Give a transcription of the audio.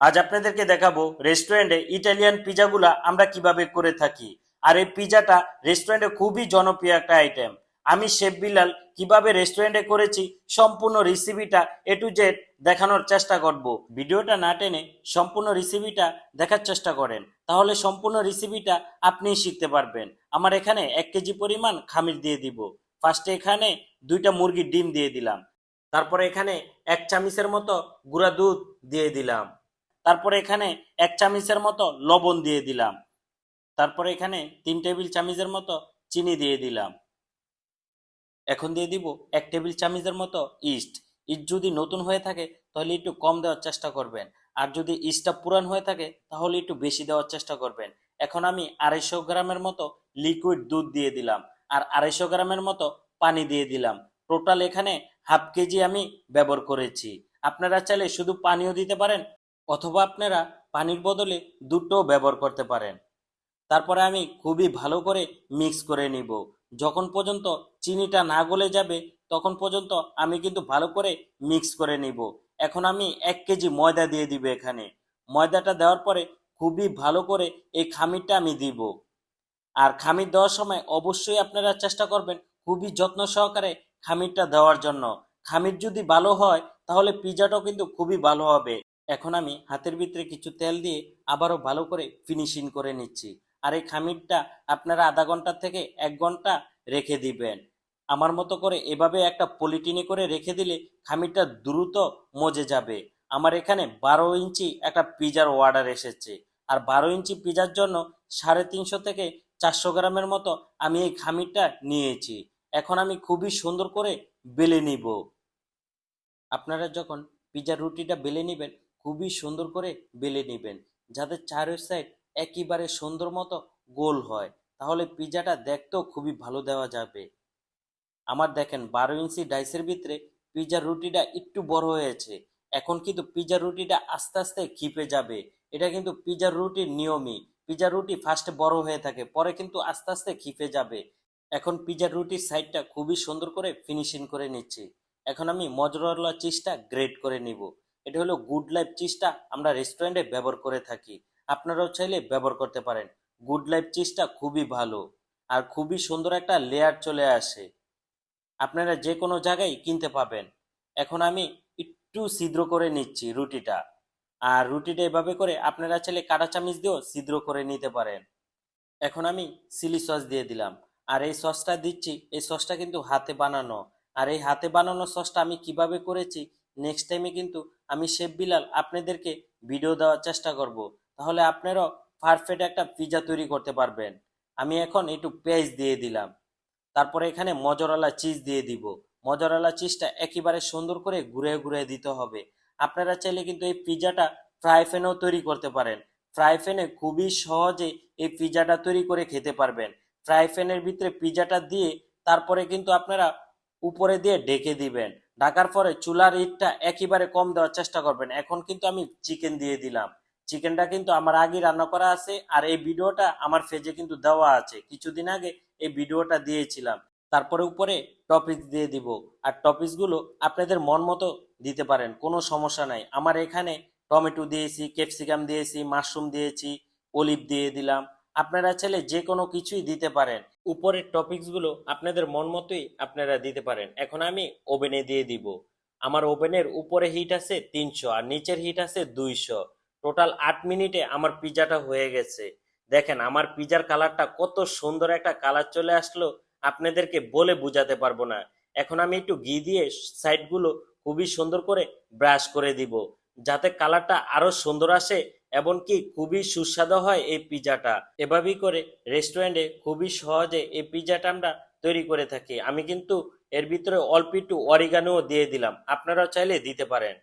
আজ আপনাদেরকে দেখাবো রেস্টুরেন্টে ইটালিয়ান পিজাগুলা আমরা কীভাবে করে থাকি। আর এই পিজাটা রেস্টুরেন্টে খুবই জনপ্রিয় একটা আইটেম আমি শেফ বিলাল, কীভাবে রেস্টুরেন্টে করেছি সম্পূর্ণ রেসিপিটা এ টু জেড দেখানোর চেষ্টা করব। ভিডিওটা না টেনে সম্পূর্ণ রেসিপিটা দেখার চেষ্টা করেন। তাহলে সম্পূর্ণ রেসিপিটা আপনিই শিখতে পারবেন। আমার এখানে এক কেজি পরিমাণ খামির দিয়ে দিব। ফার্স্টে এখানে দুইটা মুরগির ডিম দিয়ে দিলাম। তারপরে এখানে এক চামিচের মতো গুঁড়া দুধ দিয়ে দিলাম। তারপরে এখানে এক চামিচের মতো লবণ দিয়ে দিলাম। তারপরে এখানে তিন টেবিল চামিচের মতো চিনি দিয়ে দিলাম। এখন দিয়ে দিব এক টেবিল চামিচের মতো ইস্ট। ইস্ট যদি নতুন হয়ে থাকে, তাহলে একটু কম দেওয়ার চেষ্টা করবেন। আর যদি ইস্টটা পুরান হয়ে থাকে, তাহলে একটু বেশি দেওয়ার চেষ্টা করবেন। এখন আমি আড়াইশো গ্রামের মতো লিকুইড দুধ দিয়ে দিলাম আর আড়াইশো গ্রামের মতো পানি দিয়ে দিলাম। টোটাল এখানে হাফ কেজি আমি ব্যবহার করেছি। আপনারা চাইলে শুধু পানিও দিতে পারেন অথবা আপনারা পানির বদলে দুধটাও ব্যবহার করতে পারেন। তারপরে আমি খুবই ভালো করে মিক্স করে নিব। যখন পর্যন্ত চিনিটা না গলে যাবে, তখন পর্যন্ত আমি কিন্তু ভালো করে মিক্স করে নিব। এখন আমি এক কেজি ময়দা দিয়ে দিব এখানে। ময়দাটা দেওয়ার পরে খুবই ভালো করে এই খামিরটা আমি দিব। আর খামির দেওয়ার সময় অবশ্যই আপনারা চেষ্টা করবেন খুবই যত্ন সহকারে খামিরটা দেওয়ার জন্য। খামির যদি ভালো হয়, তাহলে পিজাটাও কিন্তু খুবই ভালো হবে। এখন আমি হাতের ভিতরে কিছু তেল দিয়ে আবারও ভালো করে ফিনিশিং করে নিচ্ছি। আর এই খামিরটা আপনারা আধা ঘণ্টা থেকে এক ঘণ্টা রেখে দিবেন। আমার মতো করে এভাবে একটা পলিটিনে করে রেখে দিলে খামিরটা দ্রুত মজে যাবে। আমার এখানে বারো ইঞ্চি একটা পিজার অর্ডার এসেছে। আর বারো ইঞ্চি পিজার জন্য সাড়ে তিনশো থেকে চারশো গ্রামের মতো আমি এই খামিরটা নিয়েছি। এখন আমি খুবই সুন্দর করে বেলে নিব। আপনারা যখন পিজার রুটিটা বেলে নেবেন খুবই সুন্দর করে বেলে নেবেন। যাতে চারের সাইড একেবারে সুন্দর মতো গোল হয়, তাহলে পিজাটা দেখতেও খুবই ভালো দেওয়া যাবে। আমার দেখেন, বারো ইঞ্চি ডাইসের ভিতরে পিজার রুটিটা একটু বড় হয়েছে। এখন কিন্তু পিজার রুটিটা আস্তে আস্তে খিপে যাবে। এটা কিন্তু পিজার রুটির নিয়মই। পিজার রুটি ফার্স্টে বড় হয়ে থাকে, পরে কিন্তু আস্তে আস্তে খিপে যাবে। এখন পিজার রুটির সাইডটা খুবই সুন্দর করে ফিনিশিং করে নিচ্ছি। এখন আমি মজরলা চিজটা গ্রেড করে নিব। এটা হলো গুড লাইফ চিজটা আমরা রেস্টুরেন্টে ব্যবহার করে থাকি। আপনারাও চাইলে ব্যবহার করতে পারেন। গুড লাইফ চিজটা খুবই ভালো আর খুবই সুন্দর একটা লেয়ার চলে আসে। আপনারা যে কোনো জায়গায় কিনতে পাবেন। এখন আমি একটু ছিদ্র করে নিচ্ছি রুটিটা। আর রুটিটা এভাবে করে আপনারা চাইলে কাটা চামিচ দিয়েও ছিদ্র করে নিতে পারেন। এখন আমি চিলি সস দিয়ে দিলাম। আর এই সসটা দিচ্ছি। এই সসটা কিন্তু হাতে বানানো। আর এই হাতে বানানো সসটা আমি কীভাবে করেছি নেক্সট টাইমে কিন্তু আমি শেফ বিলাল আপনাদেরকে ভিডিও দেওয়ার চেষ্টা করব। তাহলে আপনারাও পারফেক্ট একটা পিজা তৈরি করতে পারবেন। আমি এখন একটু পেঁয়াজ দিয়ে দিলাম। তারপরে এখানে মজরালা চিজ দিয়ে দিব। মজরালা চিজটা একেবারে সুন্দর করে ঘুরে ঘুরে দিতে হবে। আপনারা চাইলে কিন্তু এই পিজাটা ফ্রাই প্যানেও তৈরি করতে পারেন। ফ্রাই প্যানে খুবই সহজে এই পিজাটা তৈরি করে খেতে পারবেন। ফ্রাই প্যানের ভিতরে পিজাটা দিয়ে তারপরে কিন্তু আপনারা উপরে দিয়ে ঢেকে দিবেন। ঢাকার পরে চুলার ইটটা একেবারে কম দেওয়ার চেষ্টা করবেন। এখন কিন্তু আমি চিকেন দিয়ে দিলাম। চিকেনটা কিন্তু আমার আগে রান্না করা আছে আর এই ভিডিওটা আমার ফেজে কিন্তু দেওয়া আছে। কিছুদিন আগে এই ভিডিওটা দিয়েছিলাম। তারপরে উপরে টপিক দিয়ে দিব। আর টপিকসগুলো আপনাদের মন মতো দিতে পারেন, কোনো সমস্যা নাই। আমার এখানে টমেটো দিয়েছি ক্যাপসিকাম দিয়েছি মাশরুম দিয়েছি অলিভ দিয়ে দিলাম। আপনারা চাইলে যে কোনো কিছুই দিতে পারেন। উপরের টপিকসগুলো আপনাদের মন মতোই আপনারা দিতে পারেন। এখন আমি ওভেনে দিয়ে দিব। আমার ওভেনের উপরে হিট আছে তিনশো আর নিচের হিট আছে দুইশো। টোটাল আট মিনিটে আমার পিজাটা হয়ে গেছে। দেখেন, আমার পিজার কালারটা কত সুন্দর একটা কালার চলে আসলো, আপনাদেরকে বলে বোঝাতে পারব না। এখন আমি একটু ঘি দিয়ে সাইডগুলো খুবই সুন্দর করে ব্রাশ করে দিব। যাতে কালারটা আরও সুন্দর আসে এমনকি খুবই সুস্বাদু হয় এই পিজাটা এভাবেই করে রেস্টুরেন্টে খুবই সহজে এই পিজাটা আমরা তৈরি করে থাকি। আমি কিন্তু এর ভিতরে অল্প একটু অরিগানোও দিয়ে দিলাম। আপনারা চাইলে দিতে পারেন।